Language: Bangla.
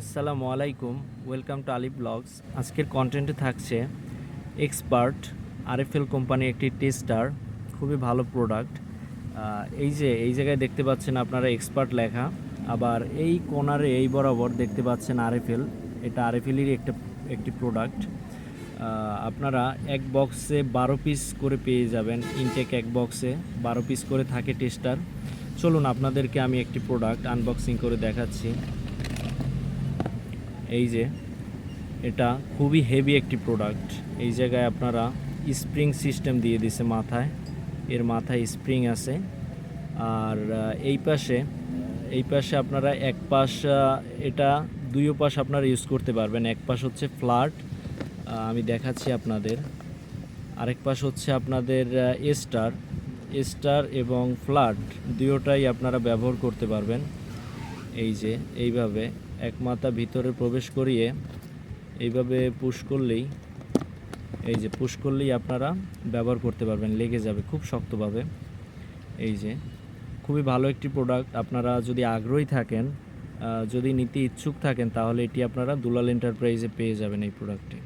আসসালামু আলাইকুম, ওয়েলকাম টু আলি ব্লগস। আজকের কন্টেন্টে থাকছে এক্সপার্ট আরএফএল কোম্পানির একটি টেস্টার খুবই ভালো প্রোডাক্ট এই যে, এই জায়গায় দেখতে পাচ্ছেন আপনারা এক্সপার্ট লেখা। আবার এই কোনারে এই বরাবর দেখতে পাচ্ছেন আরএফএল। এটা আরএফএলেরই একটা, একটি প্রোডাক্ট আপনারা এক বক্সে বারো পিস করে পেয়ে যাবেন। ইনটেক এক বক্সে বারো পিস করে থাকে টেস্টার চলুন, আপনাদেরকে আমি একটি প্রোডাক্ট আনবক্সিং করে দেখাচ্ছি। এই যে, এটা খুবই হেভি একটি প্রোডাক্ট এই জায়গায় আপনারা স্প্রিং সিস্টেম দিয়ে দিছে মাথায়। এর মাথায় স্প্রিং আছে। আর এই পাশে এই পাশে আপনারা এক পাশ এটা দুইও পাশ আপনারা ইউজ করতে পারবেন। এক পাশ হচ্ছে ফ্ল্যাট আমি দেখাচ্ছি আপনাদের। আরেক পাশ হচ্ছে আপনাদের এস্টার এস্টার এবং ফ্ল্যাট দুয়োটাই আপনারা ব্যবহার করতে পারবেন। এই যে, এইভাবে। এক মাথা ভিতরে প্রবেশ করিয়ে এইভাবে পুশ করলেই, এই যে পুশ করলেই আপনারা ব্যবহার করতে পারবেন, লেগে যাবে খুব শক্তভাবে। এই যে, খুবই ভালো একটি প্রোডাক্ট আপনারা যদি আগ্রহী থাকেন যদি নিতে ইচ্ছুক থাকেন, তাহলে এটি আপনারা দুলাল এন্টারপ্রাইজে পেয়ে যাবেন এই প্রোডাক্টটি